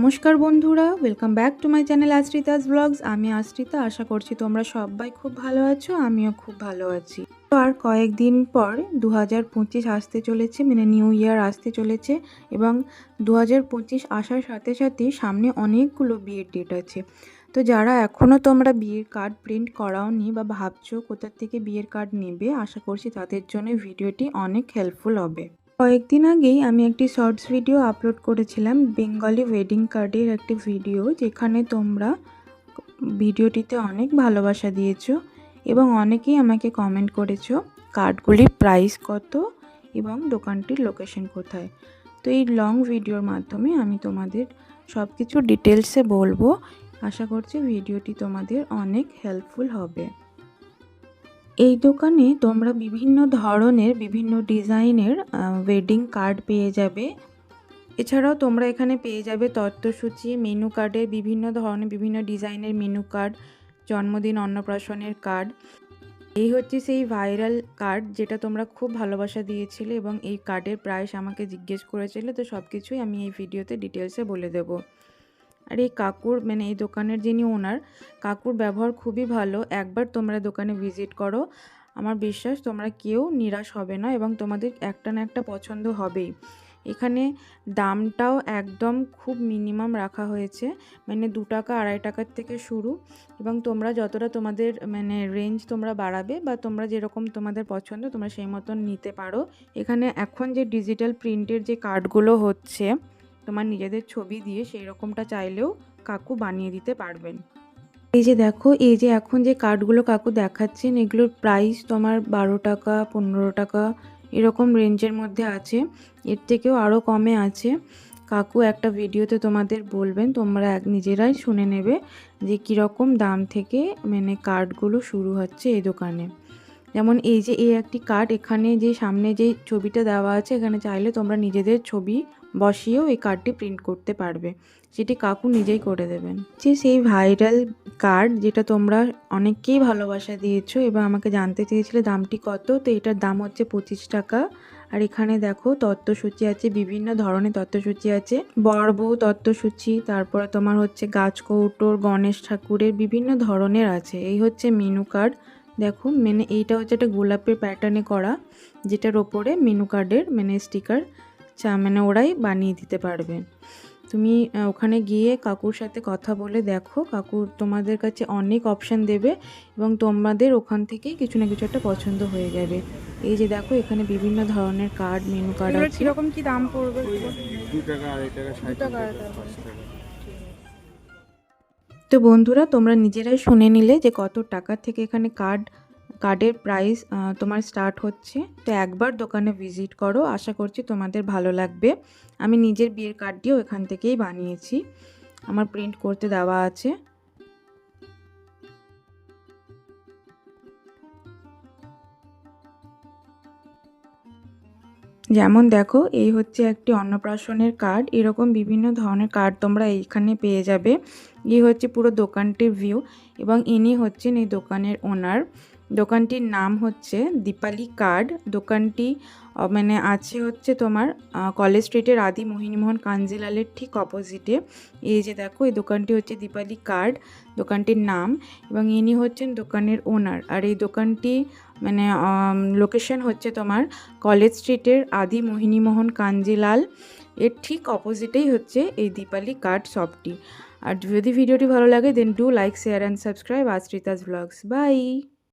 নমস্কার বন্ধুরা welcome back to my channel Ashrita's blogs আমি আশ্রিতা, আশা করছি তোমরা সবাই খুব ভালো আছো, আমিও খুব ভালো আছি। তো আর কয়েকদিন পর দু হাজার পঁচিশ আসতে চলেছে মানে নিউ ইয়ার আসতে চলেছে, এবং দু হাজার পঁচিশ আসার সাথে সাথে সামনে অনেকগুলো বিয়ের ডেট আছে। তো যারা এখনও তোমরা বিয়ের কার্ড প্রিন্ট করাওনি বা ভাবছ কোথা থেকে বিয়ের কার্ড নেবে, আশা করছি তাদের জন্য ভিডিওটি অনেক হেল্পফুল হবে। কয়েকদিন আগেই আমি একটি শর্টস ভিডিও আপলোড করেছিলাম, বেঙ্গলি ওয়েডিং কার্ডের একটি ভিডিও, যেখানে তোমরা ভিডিওটিতে অনেক ভালোবাসা দিয়েছ এবং অনেকেই আমাকে কমেন্ট করেছ, কার্ডগুলির প্রাইস কত এবং দোকানটির লোকেশন কোথায়। তো এই লং ভিডিওর মাধ্যমে আমি তোমাদের সব কিছু ডিটেলসে বলব। আশা করছি ভিডিওটি তোমাদের অনেক হেল্পফুল হবে। এই দোকানে তোমরা বিভিন্ন ধরনের, বিভিন্ন ডিজাইনের ওয়েডিং কার্ড পেয়ে যাবে। এছাড়াও তোমরা এখানে পেয়ে যাবে তত্ত্বসূচি মেনু কার্ডের বিভিন্ন ধরনের, বিভিন্ন ডিজাইনের মেনু কার্ড জন্মদিন, অন্নপ্রাশনের কার্ড এই হচ্ছে সেই ভাইরাল কার্ড যেটা তোমরা খুব ভালোবাসা দিয়েছিলে এবং এই কার্ডের প্রাইস আমাকে জিজ্ঞেস করেছিলে, তো সব কিছুই আমি এই ভিডিওতে ডিটেলসে বলে দেবো। আর এই কাকুর মানে এই দোকানের যিনি ওনার, কাকুর ব্যবহার খুবই ভালো। একবার তোমরা দোকানে ভিজিট করো। আমার বিশ্বাস তোমরা কেউ নিরাশ হবে না এবং তোমাদের একটা না একটা পছন্দ হবেই। এখানে দামটাও একদম খুব মিনিমাম রাখা হয়েছে মানে দু টাকা, আড়াই টাকার থেকে শুরু। এবং তোমরা যতটা তোমাদের মানে রেঞ্জ তোমরা বাড়াবে বা তোমরা যেরকম তোমাদের পছন্দ, তোমরা সেই মতন নিতে পারো। এখানে এখন যে ডিজিটাল প্রিন্টের যে কার্ডগুলো হচ্ছে তোমার নিজেদের ছবি দিয়ে সেই রকমটা চাইলেও কাকু বানিয়ে দিতে পারবেন। এই যে দেখো, এই যে এখন যে কার্ডগুলো কাকু দেখাচ্ছেন, এগুলোর প্রাইস তোমার বারো টাকা, পনেরো টাকা এরকম রেঞ্জের মধ্যে আছে। এর থেকেও আরও কমে আছে। কাকু একটা ভিডিওতে তোমাদের বলবেন, তোমরা এক নিজেরাই শুনে নেবে যে কীরকম দাম থেকে মানে কার্ডগুলো শুরু হচ্ছে এই দোকানে। যেমন এই যে এই একটি কার্ড, এখানে যে সামনে যে ছবিটা দেওয়া আছে, এখানে চাইলে তোমরা নিজেদের ছবি বসিয়েও এই কার্ডটি প্রিন্ট করতে পারবে। সেটি কাকু নিজেই করে দেবেন। যে সেই ভাইরাল কার্ড যেটা তোমরা অনেককেই ভালোবাসা দিয়েছ এবং আমাকে জানতে চেয়েছিলে দামটি কত, তো এটার দাম হচ্ছে পঁচিশ টাকা। আর এখানে দেখো তত্ত্বসূচি আছে, বিভিন্ন ধরনের তত্ত্বসূচি আছে। বউ তত্ত্বসূচি, তারপরে তোমার হচ্ছে গাছ কৌটোর, গণেশ ঠাকুরের বিভিন্ন ধরনের আছে। এই হচ্ছে মেনু কার্ড দেখো মানে এইটা হচ্ছে একটা গোলাপের প্যাটার্নে করা, যেটার ওপরে মেনু কার্ডের মানে স্টিকার চা মানে ওরাই বানিয়ে দিতে পারবে। তুমি ওখানে গিয়ে কাকুর সাথে কথা বলে দেখো। কাকু তোমাদের কাছে অনেক অপশান দেবে এবং তোমাদের ওখান থেকেই কিছু না কিছু একটা পছন্দ হয়ে যাবে। এই যে দেখো এখানে বিভিন্ন ধরনের কার্ড মেনু কার্ড আছে। কীরকম কি দাম পড়বে? তো বন্ধুরা তোমরা নিজেরাই শুনে নিলে যে কত টাকা থেকে এখানে কার্ড কার্ডের প্রাইস তোমার স্টার্ট হচ্ছে। তো একবার দোকানে ভিজিট করো, আশা করছি তোমাদের ভালো লাগবে। আমি নিজের বিয়ের কার্ডটিও এখান থেকেই বানিয়েছি। আমার প্রিন্ট করতে দেওয়া আছে। যেমন দেখো, এই হচ্ছে একটি অন্নপ্রাশনের কার্ড এরকম বিভিন্ন ধরনের কার্ড তোমরা এইখানে পেয়ে যাবে। এই হচ্ছে পুরো দোকানটির ভিউ এবং ইনি হচ্ছেন এই দোকানের ওনার দোকানটির নাম হচ্ছে দীপালি কার্ড। দোকানটি মানে আছে হচ্ছে তোমার কলেজ স্ট্রিটের আদি মোহিনীমোহন কাঞ্জিলালের ঠিক অপোজিটে। এই যে দেখো, এই দোকানটি হচ্ছে দীপালি কার্ড, দোকানটির নাম। এবং ইনি হচ্ছেন দোকানের ওনার। আর এই দোকানটি মানে লোকেশন হচ্ছে তোমার কলেজ স্ট্রিটের আদি মোহিনীমোহন কাঞ্জিলাল। এর ঠিক অপোজিটেই হচ্ছে এই দীপালি কার্ড শপটি। আর যদি ভিডিওটি ভালো লাগে then do like share and subscribe Ashrita's blogs bye